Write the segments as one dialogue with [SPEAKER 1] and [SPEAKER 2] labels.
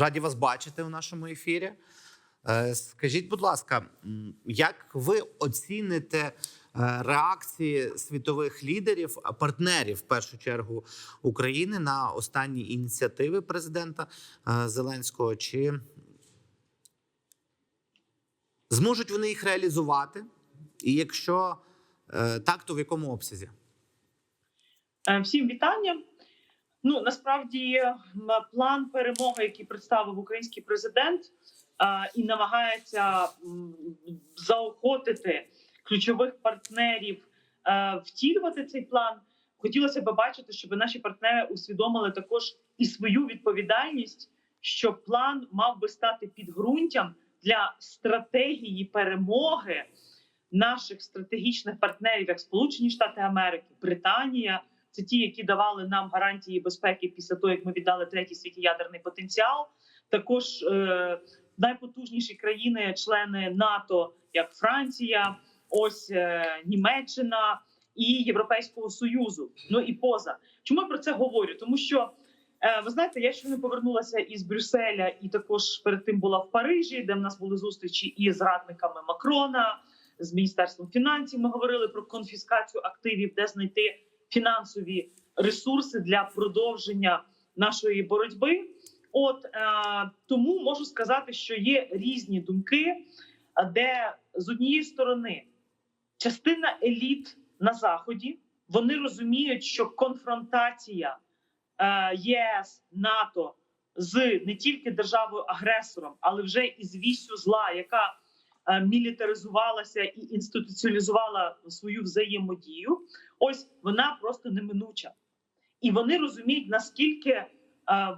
[SPEAKER 1] Раді вас бачити у нашому ефірі. Е, Скажіть, будь ласка, як ви оціните е, реакції світових лідерів, партнерів в першу чергу України на останні ініціативи президента е, Зеленського? Чи зможуть вони їх реалізувати? І якщо так, то в якому обсязі?
[SPEAKER 2] Всім вітання. Ну насправді план перемоги, який представив український президент, і намагається заохотити ключових партнерів втілювати цей план. Хотілося б бачити, щоб наші партнери усвідомили також і свою відповідальність, що план мав би стати підґрунтям для стратегії перемоги наших стратегічних партнерів, як Сполучені Штати Америки, Британія. Це ті, які давали нам гарантії безпеки після того, як ми віддали третій світі ядерний потенціал. Також е, найпотужніші країни, члени НАТО, як Франція, ось е, Німеччина і Європейського союзу. Ну і поза чому я про це говорю? Тому що е, ви знаєте, я щойно повернулася із Брюсселя, і також перед тим була в Парижі, де в нас були зустрічі із радниками Макрона. З міністерством фінансів ми говорили про конфіскацію активів, де знайти фінансові ресурси для продовження нашої боротьби. От е, тому можу сказати, що є різні думки, е, де з однієї сторони частина еліт на заході вони розуміють, що конфронтація е, ЄС НАТО з не тільки державою агресором, але вже і з вісю зла, яка мілітаризувалася і інституціалізувала свою взаємодію. Ось вона просто неминуча, і вони розуміють наскільки е,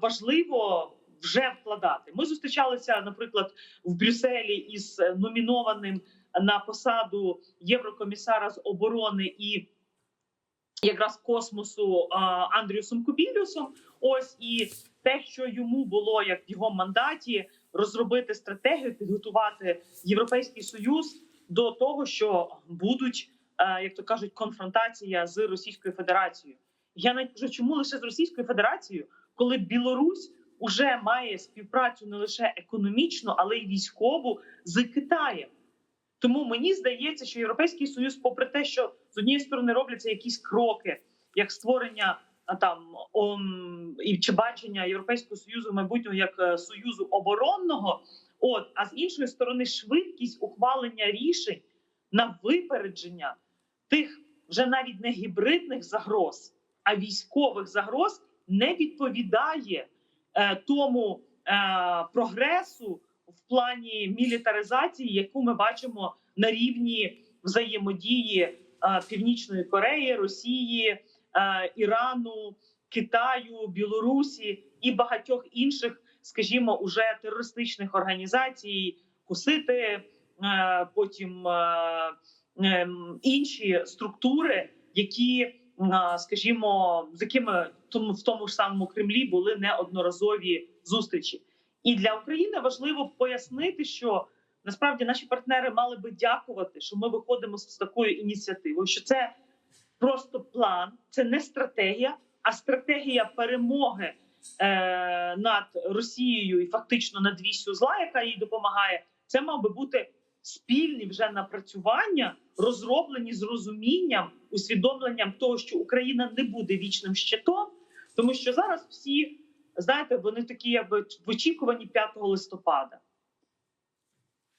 [SPEAKER 2] важливо вже вкладати. Ми зустрічалися, наприклад, в Брюсселі із е, номінованим на посаду єврокомісара з оборони і якраз космосу е, Андріусом Кубілюсом. Ось і те, що йому було як в його мандаті, розробити стратегію, підготувати європейський союз до того, що будуть, е, як то кажуть, конфронтація з Російською Федерацією. Я навіть кажу, чому лише з Російською Федерацією, коли Білорусь уже має співпрацю не лише економічну, але й військову з Китаєм. Тому мені здається, що Європейський Союз, попри те, що з однієї сторони робляться якісь кроки, як створення там ом, і чи бачення Європейського союзу майбутнього як е, союзу оборонного, от а з іншої сторони, швидкість ухвалення рішень на випередження тих вже навіть не гібридних загроз, а військових загроз не відповідає е, тому е, прогресу в плані мілітаризації, яку ми бачимо на рівні взаємодії е, Північної Кореї, Росії, е, Ірану, Китаю, Білорусі і багатьох інших, скажімо, уже терористичних організацій, Хусити, е, потім е, е, інші структури, які, е, скажімо, з якими в тому ж самому Кремлі були неодноразові зустрічі. І для України важливо пояснити, що насправді наші партнери мали би дякувати, що ми виходимо з такою ініціативою. Що це просто план, це не стратегія, а стратегія перемоги е, над Росією і фактично над вісю зла, яка їй допомагає. Це мав би бути спільні вже напрацювання, розроблені з розумінням, усвідомленням того, що Україна не буде вічним щитом, тому що зараз всі знаєте, вони такі якби в очікуванні 5 листопада.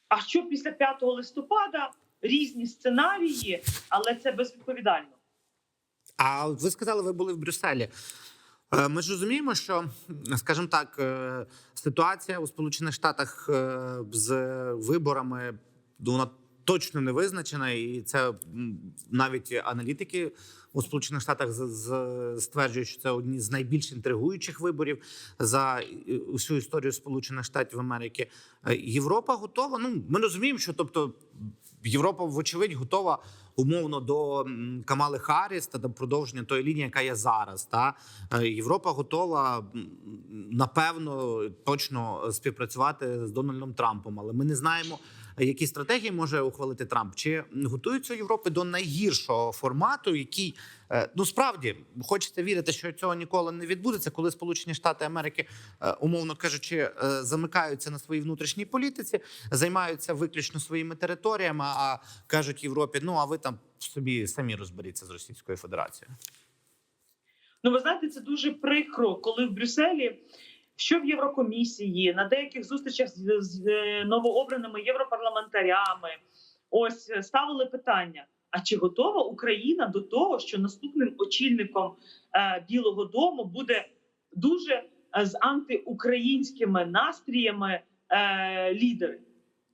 [SPEAKER 2] А що після 5 листопада? Різні сценарії, але це безвідповідально.
[SPEAKER 1] А ви сказали, ви були в Брюсселі. Е, Ми ж розуміємо, що, скажімо так, е, ситуація у Сполучених Штатах е, з виборами вона точно не визначена, і це навіть аналітики у Сполучених Штатах стверджують, що це одні з найбільш інтригуючих виборів за усю історію Сполучених Штатів Америки. Європа готова. Ну ми розуміємо, що тобто Європа, вочевидь, готова умовно до Камали Харріс та до продовження тої лінії, яка є зараз. Та Е, Європа готова напевно точно співпрацювати з Дональдом Трампом, але ми не знаємо. Які стратегії може ухвалити Трамп? Чи готуються Європи до найгіршого формату, який е, ну справді хочеться вірити, що цього ніколи не відбудеться, коли Сполучені Штати Америки, е, умовно кажучи, е, замикаються на своїй внутрішній політиці, займаються виключно своїми територіями, а кажуть Європі: ну а ви там собі самі розберіться з Російською Федерацією.
[SPEAKER 2] Ну, ви знаєте, це дуже прикро, коли в Брюсселі, що в Єврокомісії, на деяких зустрічах з, е, новообраними європарламентарями, ось е, ставили питання: а чи готова Україна до того, що наступним очільником е, Білого Дому буде дуже з антиукраїнськими настріями е, лідер?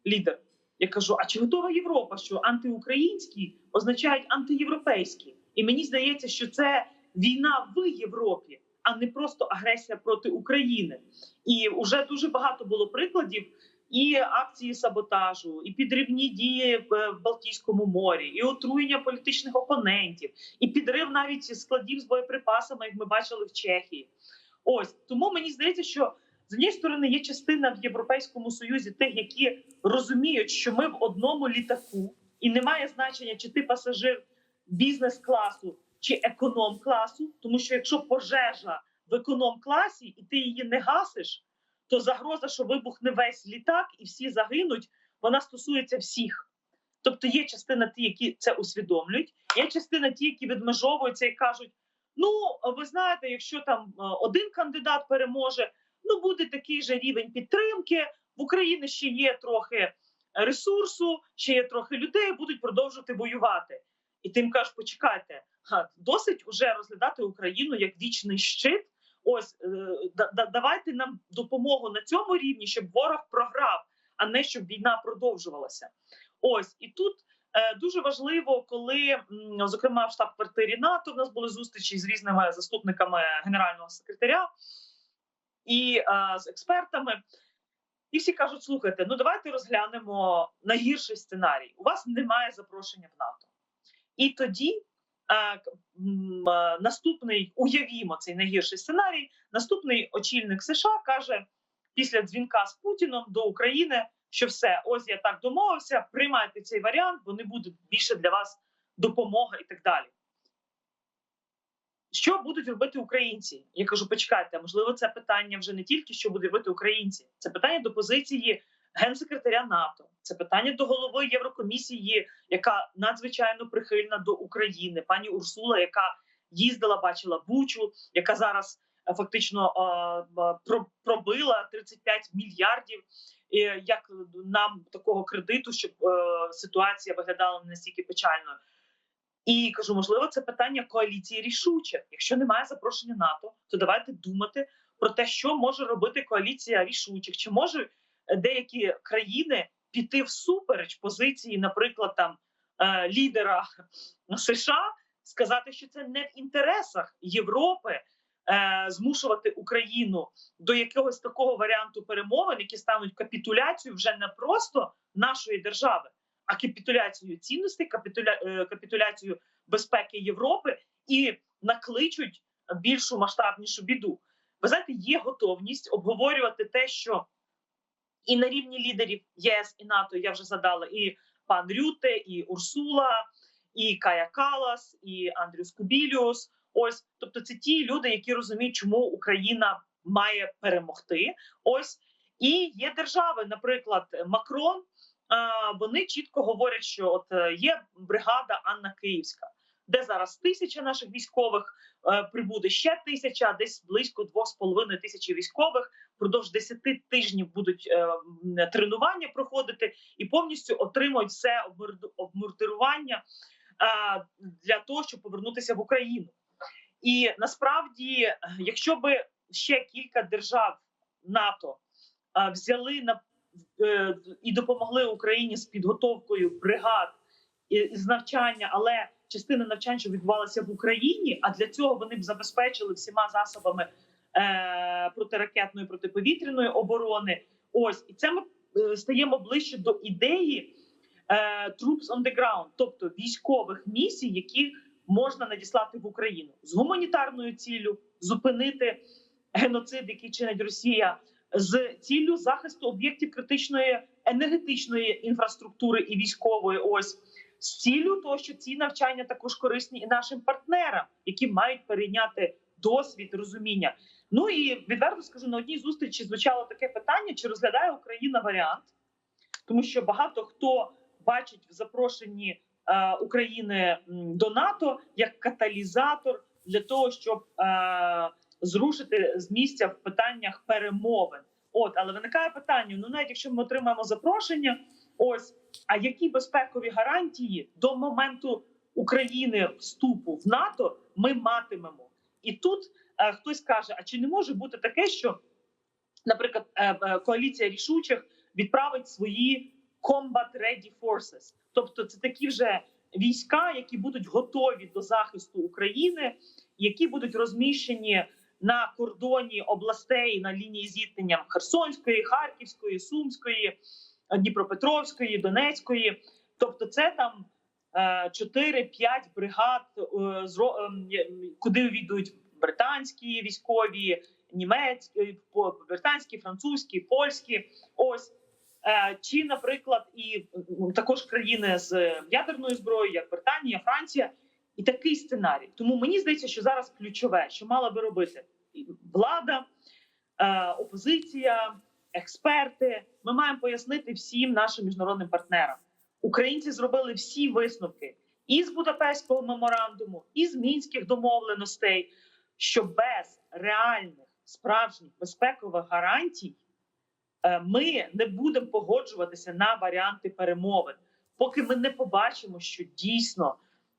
[SPEAKER 2] лідер? Я кажу: а чи готова Європа? Що антиукраїнські означають антиєвропейські? І мені здається, що це війна в Європі, а не просто агресія проти України. І вже дуже багато було прикладів і акції саботажу, і підривні дії в в Балтійському морі, і отруєння політичних опонентів, і підрив навіть складів з боєприпасами, як ми бачили в Чехії. Ось тому мені здається, що з однієї сторони є частина в Європейському Союзі тих, які розуміють, що ми в одному літаку, і немає значення, чи ти пасажир бізнес-класу чи економ-класу, тому що якщо пожежа в економ-класі і ти її не гасиш, то загроза, що вибухне весь літак і всі загинуть, вона стосується всіх. Тобто є частина ті, які це усвідомлюють, є частина ті, які відмежовуються і кажуть: ну ви знаєте, якщо там е, один кандидат переможе, ну буде такий же рівень підтримки. В Україні ще є трохи ресурсу, ще є трохи людей, будуть продовжувати воювати. І ти їм кажеш, почекайте, досить уже розглядати Україну як вічний щит. Ось е, да- да- давайте нам допомогу на цьому рівні, щоб ворог програв, а не щоб війна продовжувалася. Ось і тут е, дуже важливо, коли зокрема в штаб-квартирі НАТО в нас були зустрічі з різними заступниками генерального секретаря і е, з експертами. І всі кажуть: слухайте, ну давайте розглянемо найгірший сценарій. У вас немає запрошення в НАТО. І тоді наступний, уявімо цей найгірший сценарій. Наступний очільник США каже після дзвінка з Путіном до України, що все, ось я так домовився, приймайте цей варіант, бо не буде більше для вас допомога і так далі. Що будуть робити українці? Я кажу, почекайте, можливо, це питання вже не тільки що будуть робити українці, це питання до позиції генсекретаря НАТО, це питання до голови Єврокомісії, яка надзвичайно прихильна до України, пані Урсула, яка їздила, бачила Бучу, яка зараз е, фактично е, про- пробила 35 мільярдів. е, Як нам такого кредиту, щоб ситуація виглядала не настільки печальною? І кажу, можливо, це питання коаліції рішучих. Якщо немає запрошення НАТО, то давайте думати про те, що може робити коаліція рішучих, чи може деякі країни піти всупереч позиції, наприклад, там е, лідера США, сказати, що це не в інтересах Європи е, змушувати Україну до якогось такого варіанту перемовин, які стануть капітуляцією вже не просто нашої держави, а капітуляцією цінностей, капітуля... е, капітуляцією безпеки Європи і накличуть більшу масштабнішу біду. Ви знаєте, є готовність обговорювати те, що і на рівні лідерів ЄС і НАТО я вже задала і пан Рюте, і Урсула, і Кая Калас, і Андрюс Кубіліус. Ось, тобто, це ті люди, які розуміють, чому Україна має перемогти. Ось і є держави, наприклад, Макрон. Вони чітко говорять, що от е, є бригада Анна Київська, де зараз тисяча наших військових е, прибуде ще тисяча, десь близько двох з половиною тисячі військових впродовж 10 тижнів будуть е, тренування проходити і повністю отримують все обмуртирування е, для того, щоб повернутися в Україну. І насправді, якщо би ще кілька держав НАТО е, взяли на і допомогли Україні з підготовкою бригад і, з навчання, але частина навчань, що відбувалася в Україні, а для цього вони б забезпечили всіма засобами протиракетної протиповітряної оборони. Ось і це ми е, стаємо ближче до ідеї е, troops on the ground, тобто військових місій, які можна надіслати в Україну з гуманітарною ціллю, зупинити геноцид, який чинить Росія, з ціллю захисту об'єктів критичної енергетичної інфраструктури і військової. Ось з ціллю того, що ці навчання також корисні і нашим партнерам, які мають перейняти досвід, розуміння. Ну і відверто скажу на одній зустрічі звучало таке питання: чи розглядає Україна варіант, тому що багато хто бачить в запрошенні е, України до НАТО як каталізатор для того, щоб е, зрушити з місця в питаннях перемовин. От, але виникає питання: ну навіть якщо ми отримаємо запрошення, ось а які безпекові гарантії до моменту України вступу в НАТО ми матимемо? І тут хтось каже: а чи не може бути таке, що, наприклад, е, е, коаліція рішучих відправить свої combat ready forces, тобто це такі вже війська, які будуть готові до захисту України, які будуть розміщені на кордоні областей на лінії зіткнення Херсонської, Харківської, Сумської, Дніпропетровської, Донецької. Тобто, це там е, 4-5 бригад, е, ем, є- куди увійдуть британські військові, німецькі, британські, французькі, польські. Ось Е, чи, наприклад, і також країни з ядерною зброєю, як Британія, Франція, і такий сценарій. Тому мені здається, що зараз ключове, що мала би робити влада, е, опозиція, експерти. Ми маємо пояснити всім нашим міжнародним партнерам. Українці зробили всі висновки і з Будапештського меморандуму, і з мінських домовленостей, що без реальних справжніх безпекових гарантій е, ми не будемо погоджуватися на варіанти перемовин, поки ми не побачимо, що дійсно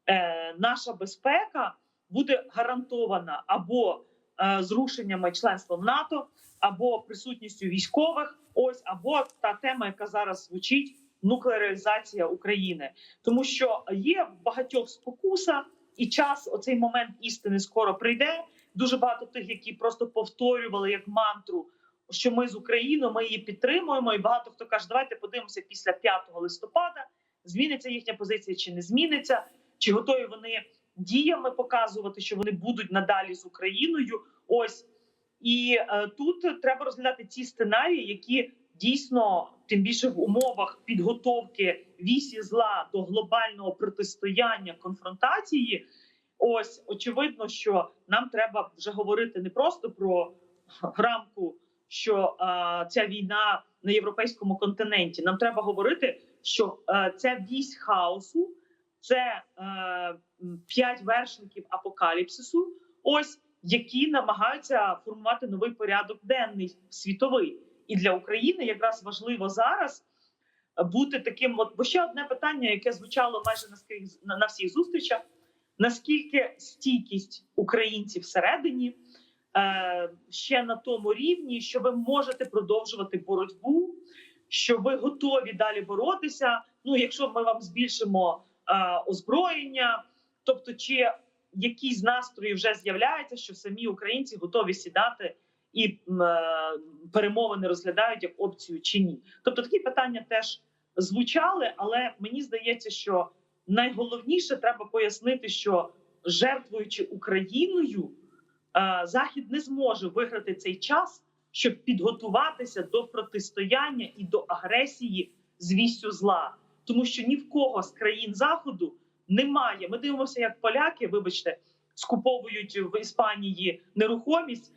[SPEAKER 2] е, наша безпека буде гарантована або е, зрушеннями членства в НАТО, або присутністю військових. Ось або та тема, яка зараз звучить нуклеаризація України, тому що є багатьох спокуса, і час, оцей момент істини скоро прийде. Дуже багато тих, які просто повторювали як мантру, що ми з Україною, ми її підтримуємо. І багато хто каже, давайте подивимося після 5 листопада. Зміниться їхня позиція чи не зміниться, чи готові вони діями показувати, що вони будуть надалі з Україною. Ось і е, тут треба розглядати ці сценарії, які дійсно тим більше в умовах підготовки вісі зла до глобального протистояння конфронтації. Ось очевидно, що нам треба вже говорити не просто про рамку, що е, ця війна на європейському континенті. Нам треба говорити, що е, ця вісь хаосу, це е, п'ять вершників апокаліпсису. Ось які намагаються формувати новий порядок денний світовий. І для України якраз важливо зараз бути таким. От бо ще одне питання, яке звучало майже на на, на всіх зустрічах: наскільки стійкість українців всередині е, ще на тому рівні, що ви можете продовжувати боротьбу, що ви готові далі боротися. Ну, якщо ми вам збільшимо е, озброєння, тобто, чи якісь настрої вже з'являються, що самі українці готові сідати і е, перемовини розглядають як опцію чи ні. Тобто такі питання теж звучали, але мені здається, що найголовніше треба пояснити, що жертвуючи Україною, е, Захід не зможе виграти цей час, щоб підготуватися до протистояння і до агресії з вістю зла, тому що ні в кого з країн заходу немає. Ми дивимося, як поляки, вибачте, скуповують в Іспанії нерухомість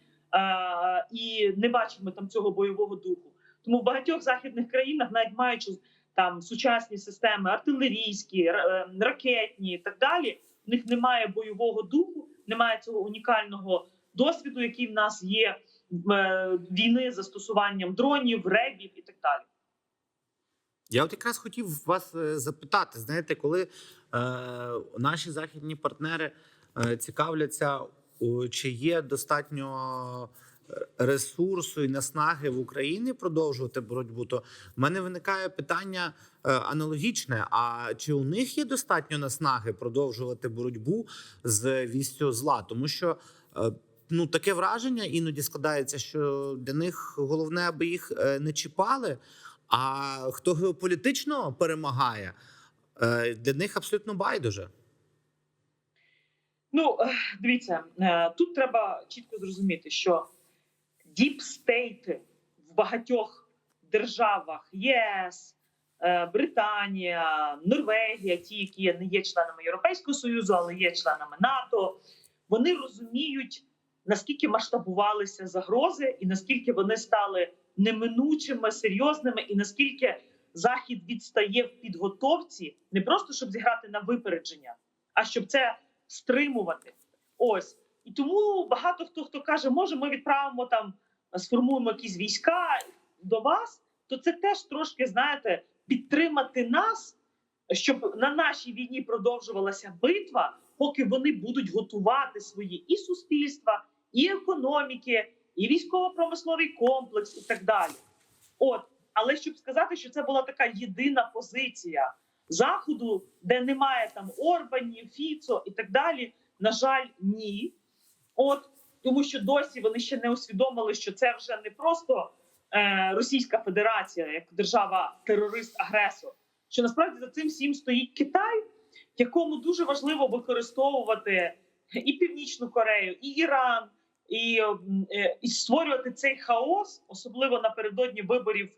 [SPEAKER 2] і не бачимо там цього бойового духу. Тому в багатьох західних країнах, навіть маючи там сучасні системи артилерійські, е, ракетні і так далі, в них немає бойового духу, немає цього унікального досвіду, який в нас є е, війни застосуванням дронів, ребів і так далі.
[SPEAKER 1] Я от якраз хотів вас е, запитати: знаєте, коли е, наші західні партнери е, цікавляться, чи є достатньо е, ресурсу і наснаги в Україні продовжувати боротьбу, то в мене виникає питання е, аналогічне: а чи у них є достатньо наснаги продовжувати боротьбу з вістю зла? Тому що е, ну таке враження іноді складається, що для них головне, аби їх е, не чіпали. А хто геополітично перемагає, е, для них абсолютно байдуже.
[SPEAKER 2] Ну, дивіться, е, тут треба чітко зрозуміти, що діпстейти в багатьох державах ЄС, е, Британія, Норвегія, ті, які не є членами Європейського Союзу, але є членами НАТО, вони розуміють, наскільки масштабувалися загрози, і наскільки вони стали неминучими, серйозними, і наскільки Захід відстає в підготовці не просто щоб зіграти на випередження, а щоб це стримувати. Ось і тому багато хто хто каже, може, ми відправимо там, сформуємо якісь війська до вас, то це теж трошки знаєте підтримати нас, щоб на нашій війні продовжувалася битва, поки вони будуть готувати свої і суспільства, і економіки, і військово-промисловий комплекс, і так далі. От, але щоб сказати, що це була така єдина позиція заходу, де немає там Орбанів, Фіцо і так далі. На жаль, ні. От тому, що досі вони ще не усвідомили, що це вже не просто е, Російська Федерація як держава терорист-агресор. Що насправді за цим всім стоїть Китай, якому дуже важливо використовувати і Північну Корею, і Іран, і, е, і створювати цей хаос, особливо напередодні виборів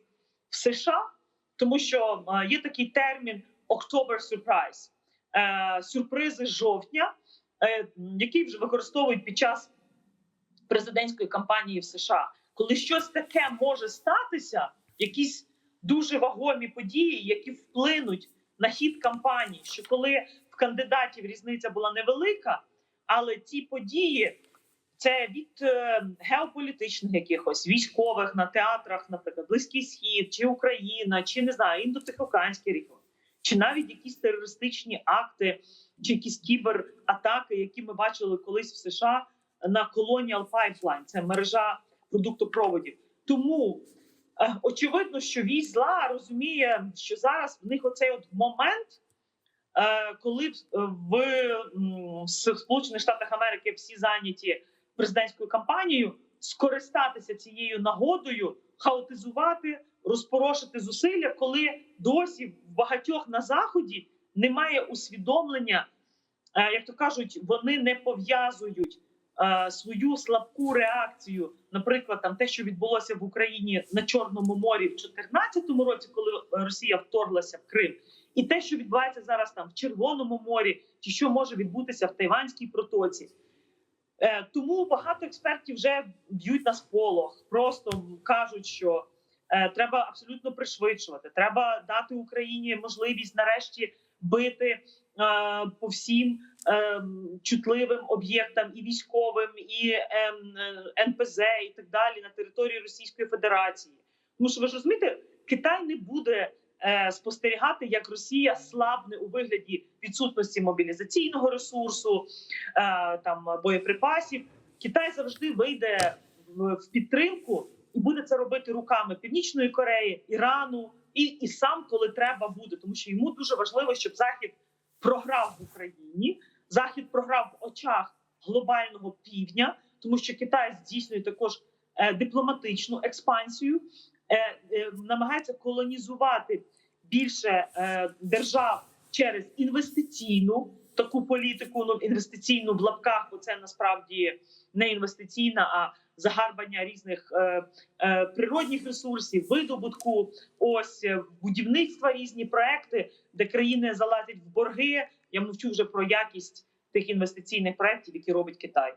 [SPEAKER 2] в США, тому що е, є такий термін October Surprise е, сюрпризи жовтня, е, який вже використовують під час президентської кампанії в США, коли щось таке може статися, якісь дуже вагомі події, які вплинуть на хід кампанії, що коли в кандидатів різниця була невелика, але ці події. Це від е, геополітичних якихось військових на театрах, наприклад, Близький Схід, чи Україна, чи не знаю, індотихоокеанський регіон, чи навіть якісь терористичні акти, чи якісь кібератаки, які ми бачили колись в США на Colonial Pipeline, це мережа продуктопроводів. Тому е, очевидно, що вісь зла розуміє, що зараз в них оцей от момент, е, коли м, в Сполучених Штатах Америки всі зайняті президентською кампанією, скористатися цією нагодою, хаотизувати, розпорошити зусилля, коли досі в багатьох на заході немає усвідомлення, е, як то кажуть, вони не пов'язують е, свою слабку реакцію, наприклад, там те, що відбулося в Україні на Чорному морі в 2014 році, коли Росія вторглася в Крим, і те, що відбувається зараз там в Червоному морі, чи що може відбутися в Тайванській протоці. Е, Тому багато експертів вже б'ють на сполох, просто кажуть, що е, треба абсолютно пришвидшувати. Треба дати Україні можливість нарешті бити е, по всім е, чутливим об'єктам і військовим, і е, е, НПЗ, і так далі на території Російської Федерації. Тому що ви ж розумієте, Китай не буде спостерігати, як Росія слабне у вигляді відсутності мобілізаційного ресурсу, е, там боєприпасів. Китай завжди вийде в, підтримку і буде це робити руками Північної Кореї, Ірану і, і сам, коли треба буде, тому що йому дуже важливо, щоб Захід програв в Україні. Захід програв в очах глобального півдня, тому що Китай здійснює також е, дипломатичну експансію, е, е, намагається колонізувати більше е, держав через інвестиційну таку політику, ну інвестиційну в лапках, бо це насправді не інвестиційна, а загарбання різних е, е, природних ресурсів, видобутку, ось е, будівництва, різні проекти, де країни залазять в борги. Я мовчу вже про якість тих інвестиційних проєктів, які робить Китай.